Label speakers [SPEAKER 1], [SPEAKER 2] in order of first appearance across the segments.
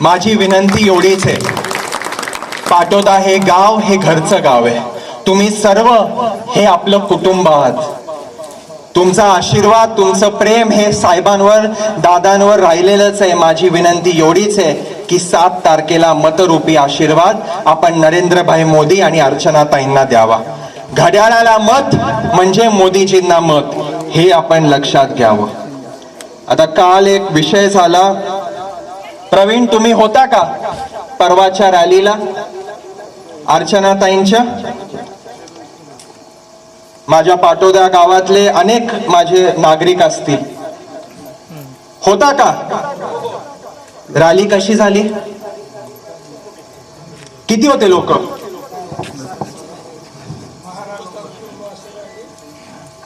[SPEAKER 1] माझी विनंती एवढीच आहे. पाटोदा हे गाव हे घरचं गाव आहे. तुम्ही सर्व हे आपलं कुटुंब आहात. तुमचा आशीर्वाद तुमचं प्रेम हे साहेबांवर दादांवर राहिलेलंच आहे. माझी विनंती एवढीच आहे की सात तारखेला मतरूपी आशीर्वाद आपण नरेंद्रभाई मोदी आणि अर्चनाताईंना द्यावा. घड्याळाला मत म्हणजे मोदीजींना मत. हे आपण लक्षात घ्यावं. आता काल एक विषय झाला. प्रवीण तुम्ही होता का परवाच्या रॅलीला? अर्चनाताईंच्या माझ्या पाटोद्या गावातले अनेक माझे नागरिक असतील. होता का? रॅली कशी झाली? किती होते लोक?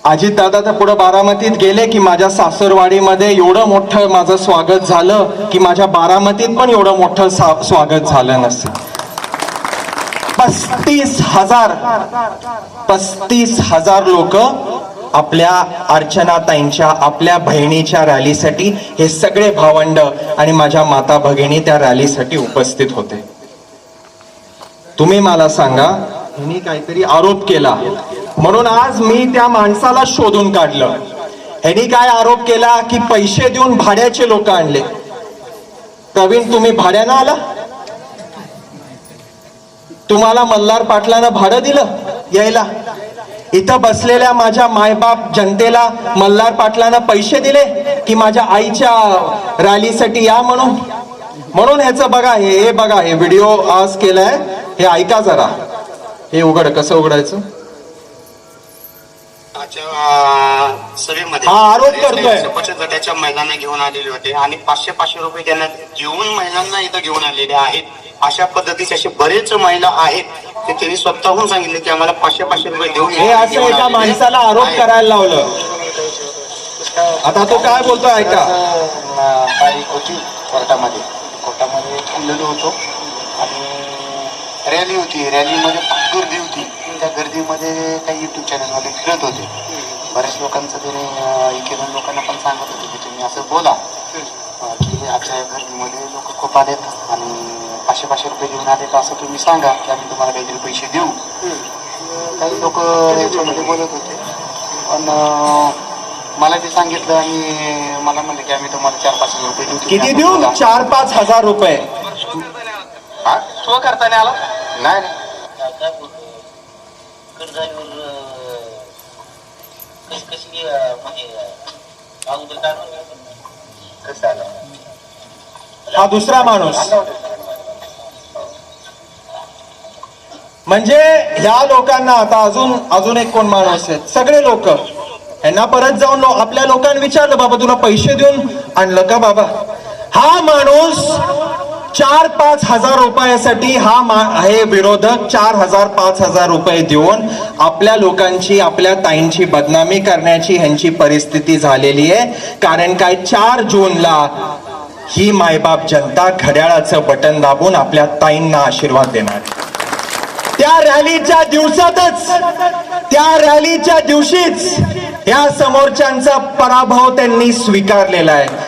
[SPEAKER 1] अजितदादा तर पुढं बारामतीत गेले की माझ्या सासरवाडीमध्ये एवढं मोठं माझं स्वागत झालं की माझ्या बारामतीत पण एवढं मोठं सा- स्वागत झालं नसेल पस्तीस हजार पस्तीस हजार लोक आपल्या अर्चनाताईंच्या आपल्या बहिणीच्या रॅलीसाठी हे सगळे भावंड आणि माझ्या माता भगिनी त्या रॅलीसाठी उपस्थित होते. तुम्ही मला सांगा मी काहीतरी आरोप केला. म्हणून आज मी त्या माणसाला शोधून काढलं. ह्यांनी काय आरोप केला की पैसे देऊन भाड्याचे लोक आणले. प्रवीण तुम्ही भाड्यानं आला? तुम्हाला मल्हार पाटलानं भाडं दिलं यायला? इथं बसलेल्या माझ्या मायबाप जनतेला मल्हार पाटलानं पैसे दिले की माझ्या आईच्या रॅलीसाठी या म्हणून? म्हणून ह्याचं बघा हे बघा हे व्हिडिओ आज केलाय. हे ऐका जरा. हे उघड कसं उघडायचं?
[SPEAKER 2] सभेमध्ये.
[SPEAKER 1] हा, आरोप करतोय.
[SPEAKER 2] बचत गटाच्या महिलांना घेऊन आलेले होते आणि पाचशे पाचशे रुपये त्यांना देऊन महिलांना इथं घेऊन आलेले आहेत. अशा पद्धतीचे असे बरेच महिला आहेत ते त्यांनी स्वतःहून सांगितले की आम्हाला पाचशे पाचशे रुपये देऊन
[SPEAKER 1] हे असं एका माणसाला आरोप. करायला लावलं. आता तो काय बोलतोय ऐका.
[SPEAKER 2] तारीख होती कोर्टामध्ये. कोर्टामध्ये थांबलेलो होतो आणि रॅली होती. रॅलीमध्ये खूप गर्दी त्या गर्दीमध्ये काही युट्यूब चॅनलमध्ये फिरत होते. बऱ्याच लोकांचं त्याने केलं लोकांना पण सांगत होते की तुम्ही असं बोला. की आजच्या गर्दीमध्ये लोक खूप आलेत आणि पाचशे पाचशे रुपये देऊन आलेत असं तुम्ही सांगा की आम्ही तुम्हाला काहीतरी पैसे देऊ. काही लोक याच्यामध्ये बोलत होते. पण मला ते सांगितलं आणि मला म्हणलं की आम्ही तुम्हाला चार पाच हजार रुपये देऊ.
[SPEAKER 1] किती देऊ?
[SPEAKER 2] बोला.
[SPEAKER 1] चार पाच हजार रुपये.
[SPEAKER 2] हा? शो करताना आला? नाही नाही. कसं आलं?
[SPEAKER 1] हा दुसरा माणूस. म्हणजे ह्या लोकांना आता अजून अजून एक कोण माणूस आहेत? सगळे लोक. यांना परत जाऊन लो- आपल्या लोकांना विचारलं बाबा तुला पैसे देऊन आणलं का बाबा? हा माणूस चार पाच हजार रुपयासाठी हा हे विरोधक चार हजार पाच हजार रुपये देऊन आपल्या लोकांची आपल्या ताईंची बदनामी करण्याची ह्यांची परिस्थिती झालेली आहे. कारण काय चार जूनला ही मायबाप जनता घड्याळाचं बटन दाबून आपल्या ताईंना आशीर्वाद देणार त्या रॅलीच्या दिवसातच त्या रॅलीच्या दिवशीच या समोरच्यांचा पराभव त्यांनी स्वीकारलेला आहे.